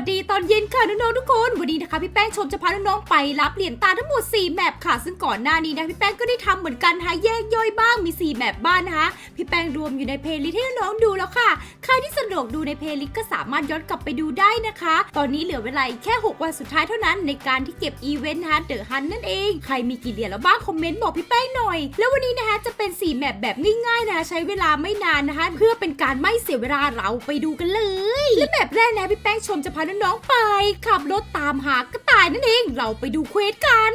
วัสดีตอนเย็นค่ะน้องๆทุกคน วันนี้นะคะพี่แป้งชมจะพาน้องๆไปรับเหรียญตาทั้งหมด 4 แมปค่ะ ซึ่งก่อนหน้านี้นะพี่แป้งก็ได้ทำเหมือนกันนะแยกย่อยบ้างมี 4 แมปบ้านนะคะ พี่แป้งรวมอยู่ในเพลย์ลิสต์ให้น้องๆดูแล้วค่ะ ครที่สะดวกดูในเพลย์ลิสก็สามารถย้อนกลับไปดูได้นะคะ ตอนนี้เหลือเวลาแค่ 6 วันสุดท้ายเท่านั้นในการที่เก็บอีเวนต์นะคะเดอะฮันนั่นเอง ใครมีกี่เหรียญแล้วบ้างคอมเมนต์บอกพี่แป้งหน่อย แล้ววันนี้นะคะจะเป็น 4 แมปแบบง่ายๆนะใช้เวลาไม่นานนะคะ เพื่อเป็นการไม่เสียเวลาเราไปดูกันเลย และแบบแรกนะพี่แป้งชมจะพาน้องๆไป ขับรถตามหากระต่ายนั่นเอง เราไปดูเควสกัน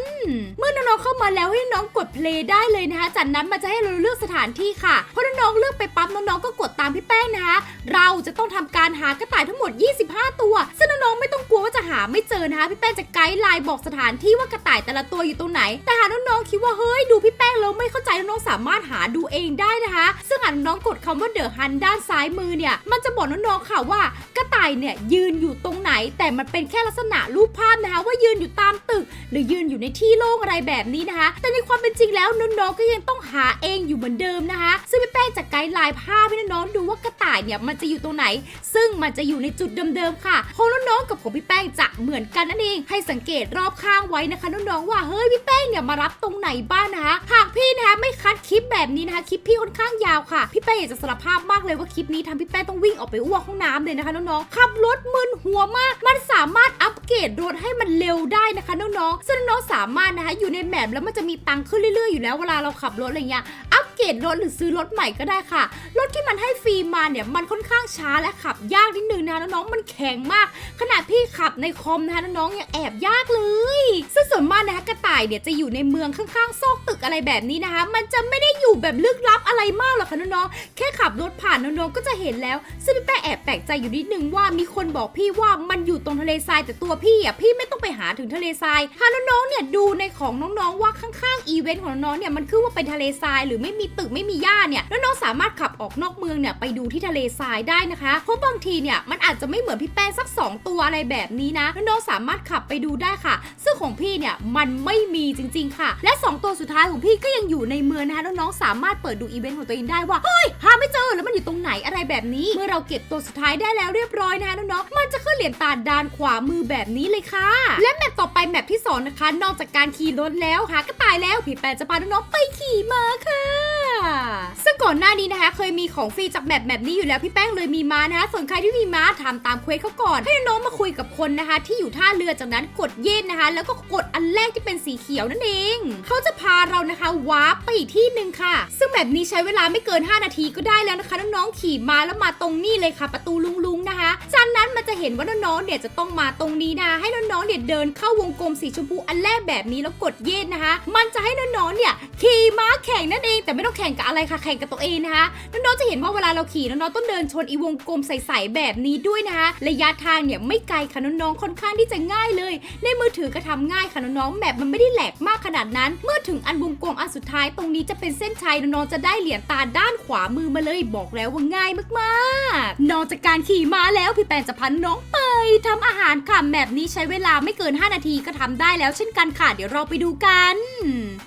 เมื่อน้องๆเข้ามาแล้วให้น้องกดเพลย์ได้เลยนะคะจากนั้นมันจะให้เราเลือกสถานที่ค่ะพอน้องๆเลือกไปปั๊บน้องๆก็กดตามพี่แป้งนะคะเราจะต้องทำการหากระต่ายทั้งหมด 25 ตัว ซึ่งน้องๆไม่ต้องกลัวว่าจะหาไม่เจอนะคะ พี่แป้งจะไกด์ไลน์บอกสถานที่ว่ากระต่ายแต่ละตัวอยู่ตรงไหน แต่หากน้องๆคิดว่าเฮ้ยดูพี่แป้งแล้วไม่เข้าใจน้องๆสามารถหาดูเองได้นะคะ ซึ่งหากน้องกดคำว่าเดอะฮันด้านซ้ายมือเนี่ย มันจะบอกน้องๆค่ะว่ากระต่ายเนี่ยยืนอยู่ตรงไหน แต่มันเป็นแค่ลักษณะรูปภาพนะคะ ว่ายืนอยู่ตามตึก หรือยืนอยู่ในที่โล่งอะไรแบบนี้นะคะ แต่ในความเป็นจริงแล้วน้องๆก็ยังต้องหาเองอยู่เหมือนเดิมนะคะ ซึ่งพี่แป้งจะไกด์ไลน์ภาพให้น้องๆดูว่ากระต่ายเนี่ยมันจะอยู่ตรงไหน ซึ่งมันจะอยู่ในจุดเดิมๆค่ะของน้องๆกับของพี่แป้งจะเหมือนกันนั่นเอง ให้สังเกตรอบข้างไว้นะคะน้องๆว่าเฮ้ยพี่แป้งเนี่ยมารับตรงไหนบ้างนะคะหากพี่นะคะไม่คัดคลิปแบบนี้นะคะคลิปพี่ค่อนข้างยาวค่ะพี่แป้งอยากจะสารภาพมากเลยว่าคลิปนี้ทำพี่แป้งต้องวิ่งออกไปอ้วกห้องน้ำเลยนะคะน้องๆขับรถมึนหัวมาก มันสามารถอัปเกรดรถให้มันเร็วได้นะคะน้องๆซึ่งน้องสามารถนะคะอยู่ในแมปแล้วมันจะมีตังค์ขึ้นเรื่อยๆอยู่แล้วเวลาเราขับรถอะไรเงี้ยอัป เกรดรถหรือซื้อรถใหม่ก็ได้ค่ะ รถที่มันให้ฟรีมาเนี่ยมันค่อนข้างช้าและขับยากนิดนึงนะน้องๆมันแข็งมาก ขนาดพี่ขับในคอมนะคะน้องๆยังแอบยากเลย ซึ่งส่วนมากนะคะกระต่ายเนี่ยจะอยู่ในเมืองข้างๆซอกตึกอะไรแบบนี้นะคะ มันจะไม่ได้อยู่แบบลึกลับอะไรมากหรอกค่ะน้องๆแค่ขับรถผ่านน้องๆก็จะเห็นแล้ว ซึ่งพี่แป้แอบแปลกใจอยู่นิดนึงว่ามีคนบอกพี่ว่ามันอยู่ตรงทะเลทรายแต่ตัวพี่อะพี่ไม่ต้องไปหาถึงทะเลทรายถ้าน้องๆเนี่ยดูในของน้องๆว่าข้างๆอีเวนต์ของน้องๆเนี่ยมันคือว่าเป็นทะเลทรายหรือไม่มีตึกไม่มีหญ้าเนี่ยน้องๆสามารถขับออกนอกเมืองเนี่ยไปดูที่ทะเลทรายได้นะคะเพราะบางทีเนี่ยมันอาจจะไม่เหมือนพี่แป้งสัก 2 ตัวอะไรแบบนี้นะน้องๆสามารถขับไปดูได้ค่ะ ซึ่งของพี่เนี่ยมันไม่มีจริง ๆ ค่ะ และ 2 ตัวสุดท้ายของพี่ก็ยังอยู่ในเมืองนะคะน้องๆสามารถเปิดดูอีเวนต์ของตัวเองได้ว่าเฮ้ยหาไม่เจอแล้วมันอยู่ตรงไหนอะไรแบบนี้ เมื่อเราเก็บตัวสุดท้ายได้แล้วเรียบร้อยนะคะน้องๆมันจะขึ้นเหรียญตาด้านขวามือแบบนี้เลยค่ะ และแมปต่อไปแมปที่ องนะคะ นอกจากการขี่รถแล้วหากระต่ายแล้วพี่แปดจะพาน้องๆไปขี่ม้าค่ะ ซึ่งก่อนหน้านี้นะคะ เคยมีของฟรีจากแมปแบบนี้อยู่แล้วพี่แป้งเลยมีม้านะคะส่วนใครที่มีม้าทำตามเควสเขาก่อน ให้น้องมาคุยกับคนนะคะ ที่อยู่ท่าเรือจากนั้นกดเย็นนะคะ แล้วก็กดอันแรกที่เป็นสีเขียวนั่นเองเขาจะพาเรานะคะวาร์ปไปอีกที่หนึ่งค่ะ ซึ่งแบบนี้ใช้เวลาไม่เกิน 5 นาทีก็ได้แล้วนะคะน้องๆขี่มาแล้วมาตรงนี้เลยค่ะ ประตูลุงๆนะคะจากนั้นมันจะเห็นว่าน้องๆเนี่ยจะต้องมาตรงนี้นะให้น้องๆเนี่ยเดินเข้าวงกลมสีชมพูอันแรกแบบนี้แล้วกดเย็นนะคะ มันจะให้น้องๆเนี่ยขี่ม้าแข่งนั่นเองแต่ไม่ต้องแข่งกับอะไรค่ะแข่งกับตัวเองนะคะน้องๆจะเห็นว่าเวลาเราขี่น้องๆต้องเดินชนอีวงกลมใสๆแบบนี้ด้วยนะคะระยะทางเนี่ยไม่ไกลค่ะน้องๆค่อนข้างที่จะง่ายเลย ในมือถือก็ทำง่ายค่ะน้องๆแบบมันไม่ได้แหลกมากขนาดนั้น เมื่อถึงอันวงกลมอันสุดท้ายตรงนี้จะเป็นเส้นชัยน้องๆจะได้เหรียญตาด้านขวามือมาเลยบอกแล้วว่าง่ายมากๆ นอกจากการขี่ม้าแล้วพี่แปนจะพันน้องไปทำอาหารค่ะแบบนี้ใช้เวลาไม่เกิน 5 นาทีก็ทำได้แล้วเช่นกันค่ะเดี๋ยวเราไปดูกัน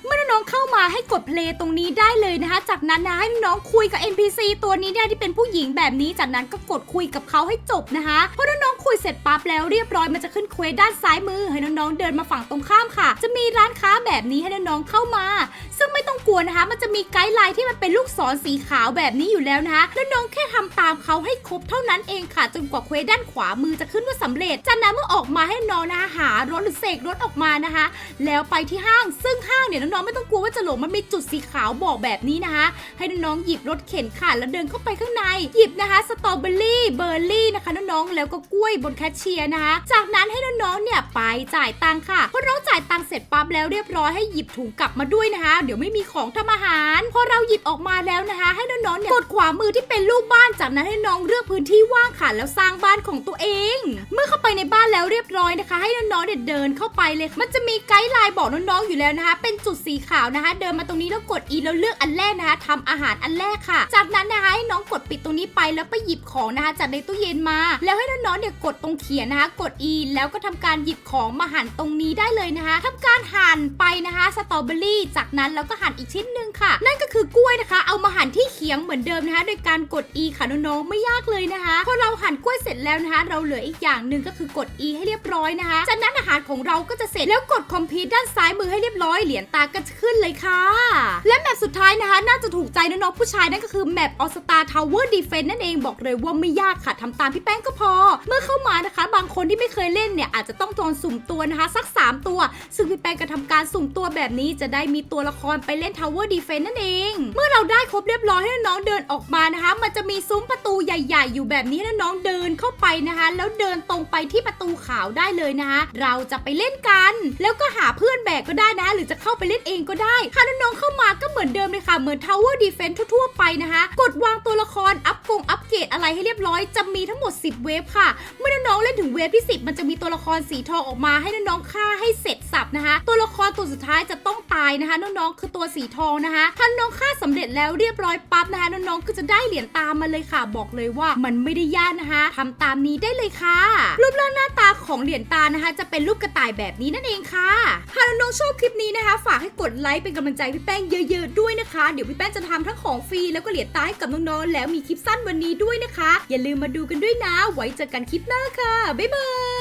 เมื่อน้องๆเข้ามาให้กดเพลย์ตรงนี้ได้เลยนะคะจากนั้นนะให้น้องคุยกับ NPC ตัวนี้เนี่ยที่เป็นผู้หญิงแบบนี้จากนั้นก็กดคุยกับเขาให้จบนะคะเพราะน้อง คุยเสร็จปั๊บแล้วเรียบร้อยมันจะขึ้นเควสด้านซ้ายมือ ให้น้องๆเดินมาฝั่งตรงข้ามค่ะ จะมีร้านค้าแบบนี้ให้น้องๆเข้ามา ซึ่งไม่ต้องกลัวนะคะ มันจะมีไกด์ไลน์ที่มันเป็นลูกศรสีขาวแบบนี้อยู่แล้วนะคะแล้วน้องแค่ทำตามเขาให้ครบเท่านั้นเองค่ะ จนกว่าเควสด้านขวามือจะขึ้นว่าสำเร็จจากนั้นเมื่อออกมาให้น้องนะคะหารถหรือเสกรถออกมานะคะ แล้วไปที่ห้างซึ่งห้างเนี่ยน้องๆไม่ต้องกลัวว่าจะหลงมันมีจุดสีขาวบอกแบบนี้นะคะให้น้องๆหยิบรถเข็นค่ะแล้วเดินเข้าไปข้างในหยิบนะคะสตรอเบอรี่เบอร์รี่นะคะน้องๆแล้วก็กล้วยบนแคชเชียร์นะคะ จากนั้นให้น้องๆ เนี่ยไปจ่ายตังค่ะ พอน้องจ่ายตังเสร็จปั๊บแล้วเรียบร้อยให้หยิบถุงกลับมาด้วยนะคะ เดี๋ยวไม่มีของทำอาหาร พอเราหยิบออกมาแล้วนะคะ ให้น้องๆ เนี่ยกดขวามือที่เป็นรูปบ้าน จากนั้นให้น้องเลือกพื้นที่ว่างค่ะแล้วสร้างบ้านของตัวเอง เมื่อเข้าไปในบ้านแล้วเรียบร้อยนะคะ ให้น้องๆ เนี่ยเดินเข้าไปเลย มันจะมีไกด์ไลน์บอกน้องๆ อยู่แล้วนะคะ เป็นจุดสีขาวนะคะ เดินมาตรงนี้แล้วกด E แล้วเลือกอันแรป้งนะคะทำอาหารอันแรกค่ะ จากนั้นนะคะให้น้องกดปิดตรงนี้ไปแล้วไปหยิบของนะคะจากในตู้เย็นมา แล้วให้น้องๆ เนี่ยกดตรงเขียนนะคะ กด E แล้วก็ทำการหยิบของมาหั่นตรงนี้ได้เลยนะคะทำการหั่นไปนะคะสตรอเบอรี่จากนั้นเราก็หั่นอีกชิ้นหนึ่งค่ะ นั่นก็คือกล้วยนะคะ เอามาหั่นที่เขียงเหมือนเดิมนะคะ โดยการกด E ค่ะน้องๆไม่ยากเลยนะคะพอเราหั่นกล้วยเสร็จแล้วนะคะ เราเหลืออีกอย่างหนึ่งก็คือกด E ให้เรียบร้อยนะคะจากนั้นอาหารของเราก็จะเสร็จแล้วกดคอมพิวด้านซ้ายมือให้เรียบร้อยเหรียญตาก็จะขึ้นเลยค่ะ และแมปสุดท้ายนะคะ น่าจะถูกใจน้องๆผู้ชายนั่นก็คือแมปออสตาทาวเวอร์ดีเฟนนั่นเองบอกเลยว่าไม่ยากค่ะทำตามพี่แป้งก็พอ เมื่อเข้ามานะคะ บางคนที่ไม่เคยเล่นเนี่ยอาจจะต้องจองสุ่มตัวนะคะสัก 3 ตัว ซึ่งพี่แป้งก็ทำการสุ่มตัวแบบนี้จะได้มีตัวละครไปเล่นทาวเวอร์ดีเฟนนั่นเอง เมื่อเราได้ครบเรียบร้อยให้น้องเดินออกมานะคะ มันจะมีซุ้มประตูใหญ่ ๆ อยู่แบบนี้นะน้องเดินเข้าไปนะคะ แล้วเดินตรงไปที่ประตูขาวได้เลยนะคะ เราจะไปเล่นกัน แล้วก็หาเพื่อนแบกก็ได้นะคะหรือจะเข้าไปเล่นเองก็ได้ค่ะน้องๆเข้ามาก็เหมือนเดิมเลยค่ะ เหมือน Tower Defense ทั่วๆไปนะคะ กดวางตัวละครอัพกงอัปเกรดอะไรให้เรียบร้อยจะมีทั้งหมด 10 เวฟค่ะ เมื่อน้องๆเล่นถึงเวฟที่ 10 มันจะมีตัวละครสีทองออกมาให้น้องๆฆ่าให้เสร็จสับนะคะ ตัวละครตัวสุดท้ายจะต้องตายนะคะ น้องๆคือตัวสีทองนะคะถ้าน้องฆ่าสำเร็จแล้วเรียบร้อยปั๊บนะคะน้องๆก็จะได้เหรียญตามมาเลยค่ะ บอกเลยว่ามันไม่ได้ยากนะคะทำตามนี้ได้เลยค่ะ รูปร่างหน้าตาของเหรียญตานะคะ จะเป็นรูปกระต่ายแบบนี้นั่นเองค่ะหากน้องๆชอบคลิปนี้นะคะ ฝากให้กดไลค์เป็นกำลังใจพี่แป้งเยเยอะๆด้วยนะคะ เดี๋ยวพี่แป้งจะทำทั้งของฟรีแล้วก็เหรียญตาให้กับน้องๆแล้วมีคลิปสั้นวันนี้ด้วยนะคะ อย่าลืมมาดูกันด้วยนะ ไว้เจอกันคลิปหน้าค่ะ บ๊ายบาย